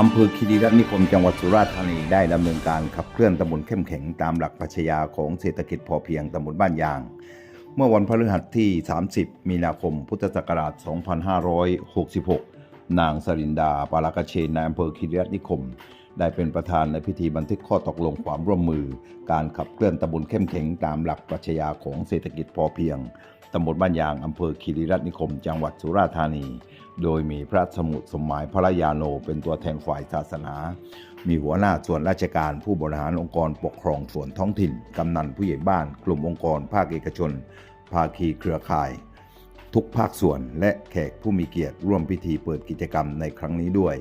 อำเภอคีรีรัตนนิคมจังหวัดสุราษฎร์ธานีได้ดำเนินการขับเคลื่อนตำบลเข้มแข็งตามหลักปรัชญาของเศรษฐกิจพอเพียงตำบลบ้านยาง เมื่อวันพฤหัสที่ 30 มีนาคม พุทธศักราช 2566 นางสรินดา ปารากเชนนายอำเภอคีรีรัตนนิคม ได้เป็นประธานในพิธีบันทึกข้อตกลงความร่วมมือ การขับเคลื่อนตำบลเข้มแข็งตามหลักปรัชญาของเศรษฐกิจพอเพียงตำบลบ้านยางอำเภอคีรีรัตนิคม จังหวัดสุราษฎร์ธานี โดยมีพระสมุทรสมหมายพระยาโนเป็นตัวแทนฝ่ายศาสนา มีหัวหน้าส่วนราชการผู้บริหารองค์กรปกครองส่วนท้องถิ่น กำนันผู้ใหญ่บ้าน กลุ่มองค์กรภาคเอกชน ภาคีเครือข่าย ทุกภาคส่วนและแขกผู้มีเกียรติร่วมพิธีเปิดกิจกรรมในครั้งนี้ด้วย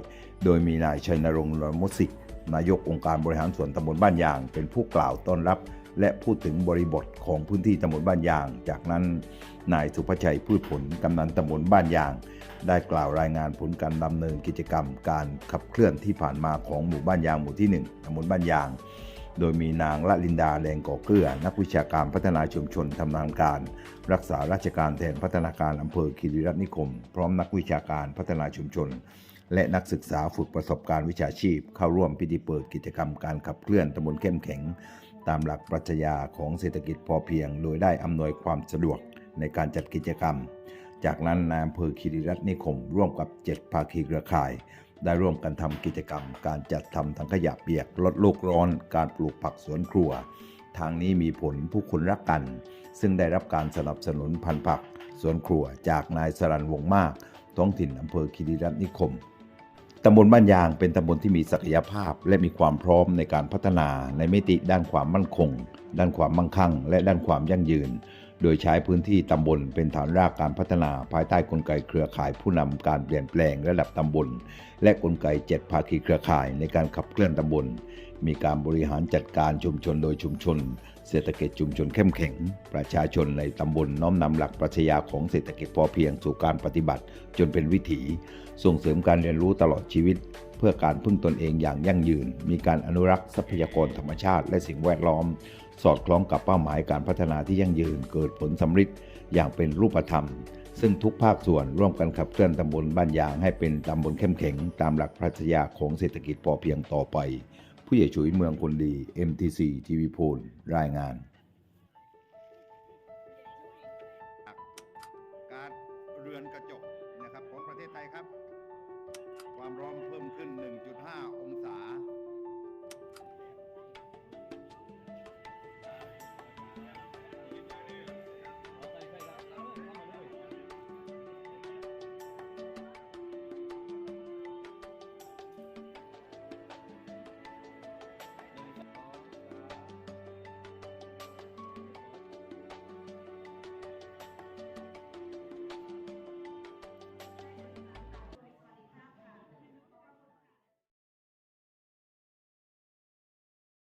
โดยมีนายชัยนรงค์รมุสิกนายกองค์การบริหารส่วนตำบลบ้านยาง เป็นผู้กล่าวต้อนรับ และพูดถึงบริบทของพื้นที่ตำบลบ้านยาง จากนั้นนายสุภชัยพืชผลกำนันตำบลบ้านยาง ได้กล่าวรายงานผลการดำเนินกิจกรรม การขับเคลื่อนที่ผ่านมาของหมู่บ้านยางหมู่ที่ 1ตำบลบ้านยาง โดยมีนางละลินดาแรงก่อเกลือ นักวิชาการพัฒนาชุมชนทำงานการ รักษาราชการแทนพัฒนาการอำเภอคีรีรัตน์นิคม พร้อมนักวิชาการพัฒนาชุมชน และนักศึกษาฝึกประสบการณ์วิชาชีพ เข้าร่วมพิธีเปิดกิจกรรมการขับเคลื่อนตำบลเข้มแข็ง ตามหลักปรัชญาของเศรษฐกิจพอเพียง โดยได้อำนวยความสะดวกในการจัดกิจกรรม จากนั้นนายอำเภอคีรีรัตน์นิคม ร่วมกับ 7 ภาคีเครือข่ายได้ร่วมกันทำกิจกรรม การจัดทำถังขยะเปียกลดโลกร้อน การปลูกผักสวนครัว ทางนี้มีผลผู้คนรักกัน ซึ่งได้รับการสนับสนุนพันธุ์ผักสวนครัวจากนายสรันวงมาก ท้องถิ่นอำเภอคีรีรัตน์นิคมตำบลบ้านยางเป็นตำบลที่มีศักยภาพ และมีความพร้อมในการพัฒนาในมิติด้านความมั่นคง ด้านความมั่งคั่ง และด้านความยั่งยืน โดยใช้พื้นที่ตำบลเป็นฐานรากการพัฒนาภายใต้กลไกเครือข่ายผู้นำการเปลี่ยนแปลงระดับตำบล และกลไกเจ็ดภาคีเครือข่ายในการขับเคลื่อนตำบล มีการบริหารจัดการชุมชนโดยชุมชน เศรษฐกิจชุมชนเข้มแข็ง ประชาชนในตำบลน้อมนำหลักปรัชญาของเศรษฐกิจพอเพียงสู่การปฏิบัติจนเป็นวิถีส่งเสริมการเรียนรู้ตลอดชีวิต เพื่อการพึ่งตนเองอย่างยั่งยืน มีการอนุรักษ์ทรัพยากรธรรมชาติ และสิ่งแวดล้อม สอดคล้องกับเป้าหมายการพัฒนาที่ยั่งยืน เกิดผลสำฤทธิ์อย่างเป็นรูปธรรม ซึ่งทุกภาคส่วนร่วมกันขับเคลื่อนตำบลบ้านยางให้เป็นตำบลเข้มแข็ง ตามหลักปรัชญาของเศรษฐกิจพอเพียงต่อไป ผู้ใหญ่ฉุยเมืองคนดี MTC ทีวีพูลรายงานการเรือนกระจกนะครับของประเทศไทยครับ ความร้อนเพิ่มขึ้น 1.5 องศา